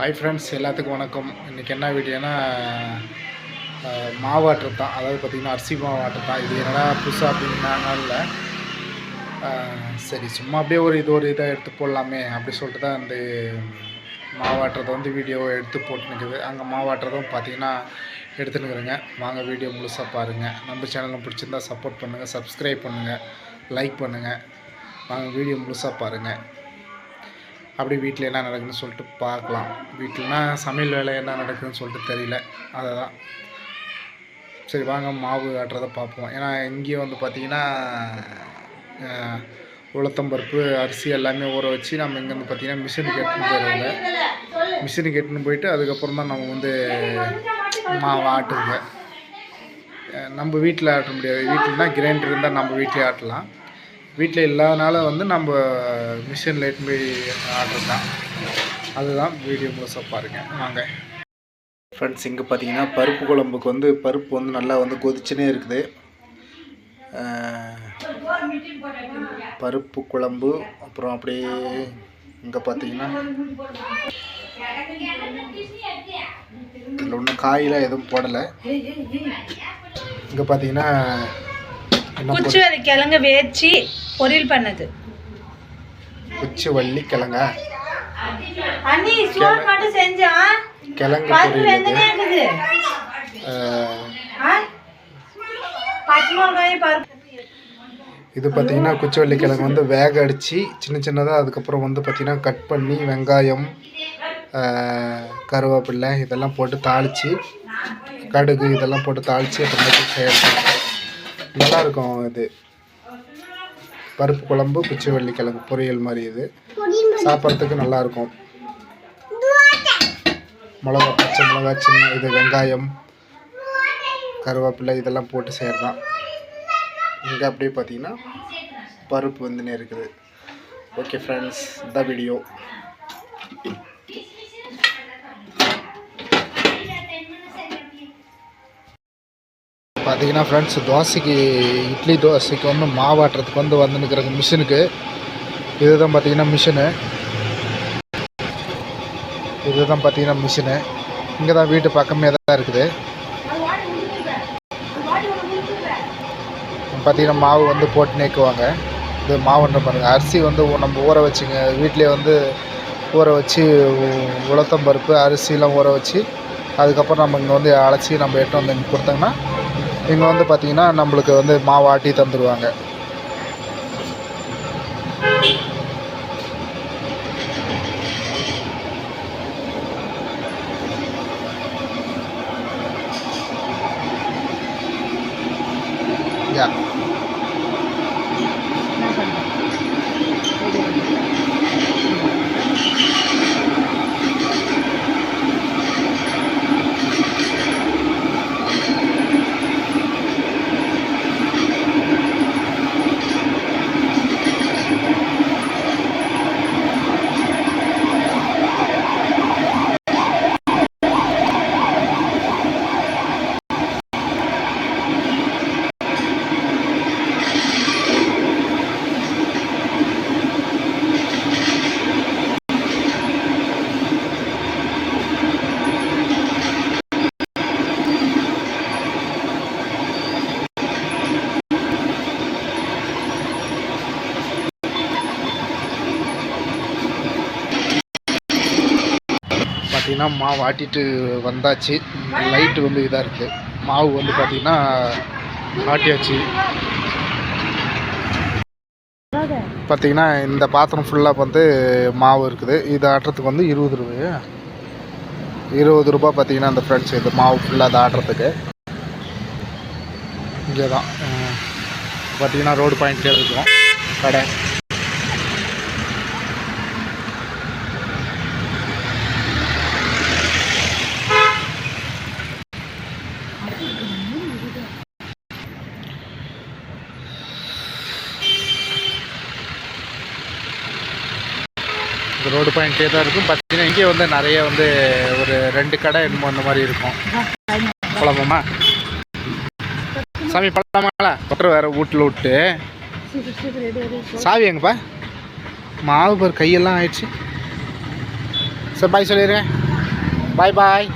Hi friends எல்லாத்துக்கும் வணக்கம். இன்றைக்கி என்ன வீடியோனா மாவாட்டர் தான் அதாவது பார்த்திங்கன்னா அரிசி மாவாட்டு தான் இது என்னடா புதுசாக அப்படின்னா இல்லை. சரி சும்மா அப்படியே ஒரு இது ஒரு இதாக எடுத்து போடலாமே அப்படி சொல்லிட்டு தான் இந்த மாவாட்டுறதை வந்து வீடியோவை எடுத்து போட்டுனுக்குது. அங்கே மாவாட்டுறதும் பார்த்தீங்கன்னா எடுத்துனுக்குறேங்க. வாங்க வீடியோ முழுசாக பாருங்கள் நம்ம சேனலும் பிடிச்சிருந்தா சப்போர்ட் பண்ணுங்கள் சப்ஸ்கிரைப் பண்ணுங்கள் லைக் பண்ணுங்கள் வாங்க வீடியோ முழுசாக பாருங்கள் அப்படி வீட்டில் என்ன நடக்குதுன்னு சொல்லிட்டு பார்க்கலாம். வீட்டில்னா சமையல் வேலை என்ன நடக்குதுன்னு சொல்லிட்டு தெரியல. அதை தான் சரி வாங்க மாவு ஆட்டுறதை பார்ப்போம். ஏன்னா இங்கேயும் வந்து பார்த்திங்கன்னா அஹ், உளுத்தம்பருப்பு அரிசி எல்லாமே ஊற வச்சு நம்ம இங்கேருந்து பார்த்திங்கன்னா மிஷினுக்கு எடுத்துன்னு போயிடுவாங்க. மிஷினுக்கு எடுத்துன்னு போயிட்டு அதுக்கப்புறம் தான் நம்ம வந்து மாவு ஆட்டுங்க. நம்ம வீட்டில் ஆட்ட முடியாது. வீட்டில்னா கிரைண்டர் இருந்தால் நம்ம வீட்டிலே ஆட்டலாம். வீட்டில் இல்லாதனால வந்து நம்ம மிஷினில் எடுத்துன்னு போய் ஆர்டர் தான். அதுதான் வீடியோ முழுசாக பாருங்கள் வாங்க. ஃப்ரெண்ட்ஸ் இங்கே பார்த்தீங்கன்னா பருப்பு குழம்புக்கு வந்து பருப்பு வந்து நல்லா வந்து கொதிச்சுனே இருக்குது. பருப்பு குழம்பு அப்புறம் அப்படியே இங்கே பார்த்தீங்கன்னா இதில் ஒன்றும் காயெலாம் எதுவும் போடலை. இங்கே பார்த்தீங்கன்னா கிழங்கு வேச்சு பொரியல் பண்ணது. குச்சி வள்ளி கிழங்கா? அண்ணி சோறு மட்டும் செஞ்சோம் கிழங்கு பொரியல் இது. பார்த்தீங்கன்னா குச்சவள்ளி கிழங்கு வந்து வேக அடித்து சின்ன சின்னதாக அதுக்கப்புறம் வந்து பார்த்திங்கன்னா கட் பண்ணி வெங்காயம் கருவேப்பிலை இதெல்லாம் போட்டு தாளித்து கடுகு இதெல்லாம் போட்டு தாளித்து அப்புறமேட்டு செய்யறது. நல்லா இருக்கும் இது. பருப்பு குழம்பு குச்சவள்ளி கிழங்கு பொரியல் மாதிரி இது. சாப்பிட்றதுக்கு நல்லா இருக்கும் மிளகா பச்சை மிளகா சின்ன இது வெங்காயம் கருவேப்பிலை இதெல்லாம் போட்டு செய்யறதான் இங்கே அப்படியே பார்த்தீங்கன்னா பருப்பு வந்துனே இருக்குது. ஓகே ஃப்ரெண்ட்ஸ் இந்த வீடியோ. பார்த்தீங்கன்னா ஃப்ரெண்ட்ஸ் தோசைக்கு இட்லி தோசைக்கு வந்து மாவாட்டுறதுக்கு வந்து வந்துன்னுக்கிற மிஷினுக்கு. இதுதான் பார்த்தீங்கன்னா மிஷினு. இதுதான் பார்த்தீங்கன்னா மிஷினு. இங்கே தான் வீட்டு பக்கமே தான் இருக்குது. பார்த்தீங்கன்னா மாவு வந்து போட்டு நேக்குவாங்க. இது மாவுன்ற பாருங்கள் அரிசி வந்து நம்ம ஊற வச்சுங்க. வீட்டிலே வந்து ஊற வச்சு உ- உளுத்தம் பருப்பு அரிசிலாம் ஊற வச்சு அதுக்கப்புறம் நம்ம இங்கே வந்து அழைச்சி நம்ம எட்டு வந்து இங்கே கொடுத்தோங்கன்னா இங்கே வந்து பார்த்திங்கன்னா நம்மளுக்கு வந்து மாவாட்டி தந்துடுவாங்க பார்த்திங்கன்னா மாவு ஆட்டிட்டு வந்தாச்சு. லைட்டு வந்து இதாக இருக்குது மாவு வந்து பார்த்திங்கன்னா ஆட்டியாச்சு. பார்த்தீங்கன்னா இந்த பாத்திரம் ஃபுல்லாக வந்து மாவு இருக்குது. இது ஆட்டுறதுக்கு வந்து இருபது ரூபாயா. இருபது ரூபா பார்த்தீங்கன்னா அந்த ஃப்ரெண்ட்ஸ் இது மாவு ஃபுல்லாக அதை ஆடுறதுக்கு இங்கே தான் பார்த்திங்கன்னா ரோடு பாயிண்ட்லேயே இருக்கும். கடை. அது ரோடு பாயிண்ட்லேயே தான் இருக்கும். பார்த்தீங்கன்னா இங்கே வந்து நிறைய வந்து ஒரு ரெண்டு கடை என்னமோ அந்த மாதிரி இருக்கும். குழம்பமா சாமி பழமாங்களா கொட்டரை வேற வீட்டில் விட்டு. சாவி எங்கப்பா? மாவு பார் கையெல்லாம் ஆயிடுச்சு. சரி பாய் சொல்லிடுறேன். பாய் பாய்